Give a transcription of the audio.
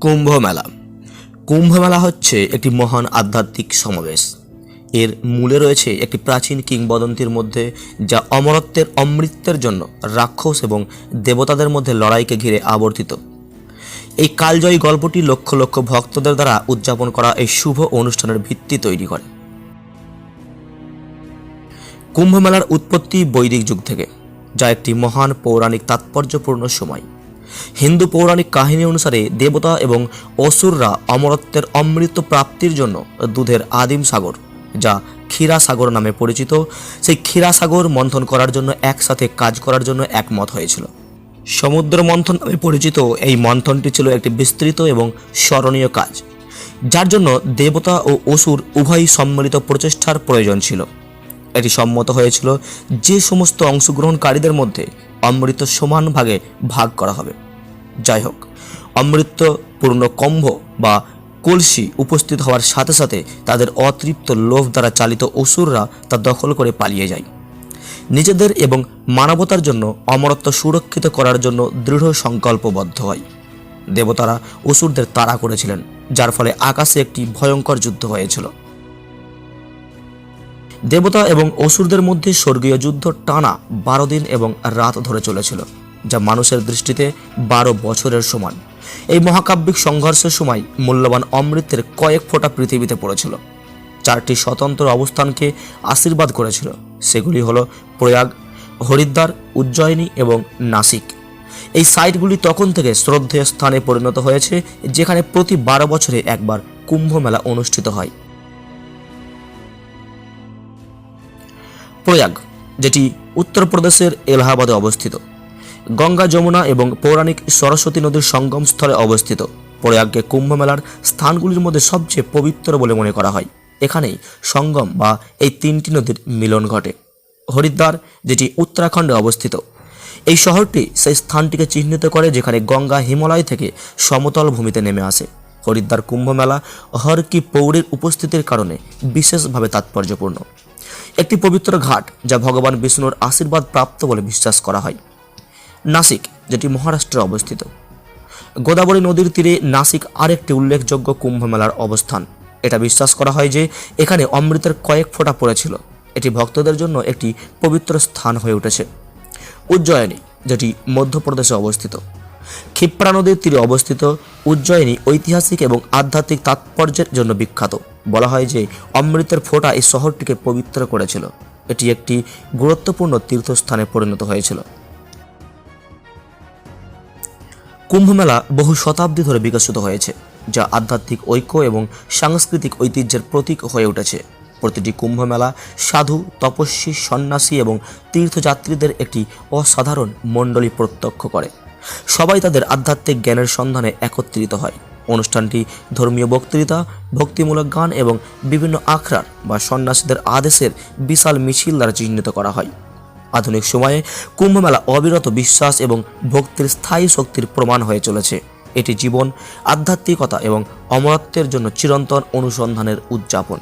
কুম্ভ মেলা কুম্ভ মেলা হচ্ছে একটি মহান আধ্যাত্মিক সমাবেশ। এর মূলে রয়েছে একটি প্রাচীন কিংবদন্তির মধ্যে যা অমরত্বের অমৃতের জন্য রাক্ষস এবং দেবতাদের মধ্যে লড়াইকে ঘিরে আবর্তিত। এই কালজয়ী গল্পটি লক্ষ লক্ষ ভক্তদের দ্বারা উদযাপন করা এই শুভ অনুষ্ঠানের ভিত্তি তৈরি করে। কুম্ভ মেলার উৎপত্তি বৈদিক যুগ থেকে, যা একটি মহান পৌরাণিক তাৎপর্যপূর্ণ সময়। হিন্দু পৌরাণিক কাহিনী অনুসারে দেবতা এবং অসুররা অমরত্বের অমৃত প্রাপ্তির জন্য দুধের আদিম সাগর, যা ক্ষীরা সাগর নামে পরিচিত। সেই ক্ষীরা সাগর মন্থন করার জন্য একসাথে কাজ করার জন্য একমত হয়েছিল। সমুদ্র মন্থন নামে পরিচিত এই মন্থনটি ছিল একটি বিস্তৃত এবং স্মরণীয় কাজ, যার জন্য দেবতা ও অসুর উভয়ই সম্মিলিত প্রচেষ্টার প্রয়োজন ছিল। এটি সম্মত হয়েছিল যে সমস্ত অংশগ্রহণকারীদের মধ্যে অমৃত সমান ভাগে ভাগ করা হবে। যাই হোক অমৃত পূর্ণ কম্ভ বা কলসি উপস্থিত হওয়ার সাথে সাথে তাদের অতৃপ্ত লোভ দ্বারা চালিত অসুররা তা দখল করে পালিয়ে যায়। নিজেদের এবং মানবতার জন্য অমরত্ব সুরক্ষিত করার জন্য দৃঢ় সংকল্পবদ্ধ হয়। দেবতারা অসুরদের তাড়া করেছিলেন, যার ফলে আকাশে একটি ভয়ঙ্কর যুদ্ধ হয়েছিল। দেবতা এবং অসুরদের মধ্যে স্বর্গীয় যুদ্ধ টানা বারো দিন এবং রাত ধরে চলেছিল। যা মানুষের দৃষ্টিতে বারো বছরের সমান। এই মহাকাব্যিক সংঘর্ষের সময় মূল্যবান অমৃতের কয়েক ফোঁটা পৃথিবীতে পড়েছিল। চারটি স্বতন্ত্র অবস্থানকে আশীর্বাদ করেছিল। সেগুলি হলো প্রয়াগ, হরিদ্বার, উজ্জয়িনী এবং নাসিক। এই সাইটগুলি তখন থেকে শ্রদ্ধেয় স্থানে পরিণত হয়েছে, যেখানে প্রতি বারো বছরে একবার কুম্ভ মেলা অনুষ্ঠিত হয়। প্রয়াগ, যেটি উত্তরপ্রদেশের এলাহাবাদে অবস্থিত। গঙ্গা যমুনা এবং পৌরাণিক সরস্বতী নদীর সঙ্গম স্থলে অবস্থিত। প্রয়াগকে কুম্ভ মেলার স্থানগুলির মধ্যে সবচেয়ে পবিত্র বলে মনে করা হয়। এখানেই সঙ্গম বা এই তিনটি নদীর মিলন ঘটে। হরিদ্বার, যেটি উত্তরাখণ্ডে অবস্থিত। এই শহরটি সেই স্থানটিকে চিহ্নিত করে যেখানে গঙ্গা হিমালয় থেকে সমতল ভূমিতে নেমে আসে। হরিদ্বার কুম্ভ মেলা হর কি পৌরের উপস্থিতির কারণে বিশেষভাবে তাৎপর্যপূর্ণ। একটি পবিত্র ঘাট যা ভগবান বিষ্ণুর আশীর্বাদ প্রাপ্ত বলে বিশ্বাস করা হয়। নাসিক, যেটি মহারাষ্ট্রে অবস্থিত। গোদাবরী নদীর তীরে নাসিক আরেকটি উল্লেখযোগ্য কুম্ভ মেলার অবস্থান। এটা বিশ্বাস করা হয় যে, এখানে অমৃতের কয়েক ফোঁটা পড়েছিল। এটি ভক্তদের জন্য একটি পবিত্র স্থান হয়ে উঠেছে। উজ্জয়িনী, যেটি মধ্যপ্রদেশে অবস্থিত। ক্ষিপ্রা নদীর তীরে অবস্থিত, উজ্জয়িনী ঐতিহাসিক এবং আধ্যাত্মিক তাৎপর্যের জন্য বিখ্যাত। বলা হয় যে, অমৃতের ফোঁটা এই শহরটিকে পবিত্র করেছিল। এটি একটি গুরুত্বপূর্ণ তীর্থস্থানে পরিণত হয়েছিল। কুম্ভমেলা বহু শতাব্দী ধরে বিকশিত হয়েছে, যা আধ্যাত্মিক ঐক্য এবং সাংস্কৃতিক ঐতিহ্যের প্রতীক হয়ে উঠেছে। প্রতিটি কুম্ভমেলা সাধু, তপস্বী, সন্ন্যাসী এবং তীর্থযাত্রীদের একটি অসাধারণ মণ্ডলী প্রত্যক্ষ করে। সবাই তাদের আধ্যাত্মিক জ্ঞানের সন্ধানে একত্রিত হয়। অনুষ্ঠানটি ধর্মীয় বক্তৃতা, ভক্তিমূলক গান এবং বিভিন্ন আখড়ার বা সন্ন্যাসীদের আদেশের বিশাল মিছিল দ্বারা চিহ্নিত করা হয়। আধুনিক সময়ে কুম্ভমেলা অবিরত বিশ্বাস এবং ভক্তির স্থায়ী শক্তির প্রমাণ হয়ে চলেছে। এটি জীবন, আধ্যাত্মিকতা এবং অমরত্বের জন্য চিরন্তন অনুসন্ধানের উদযাপন।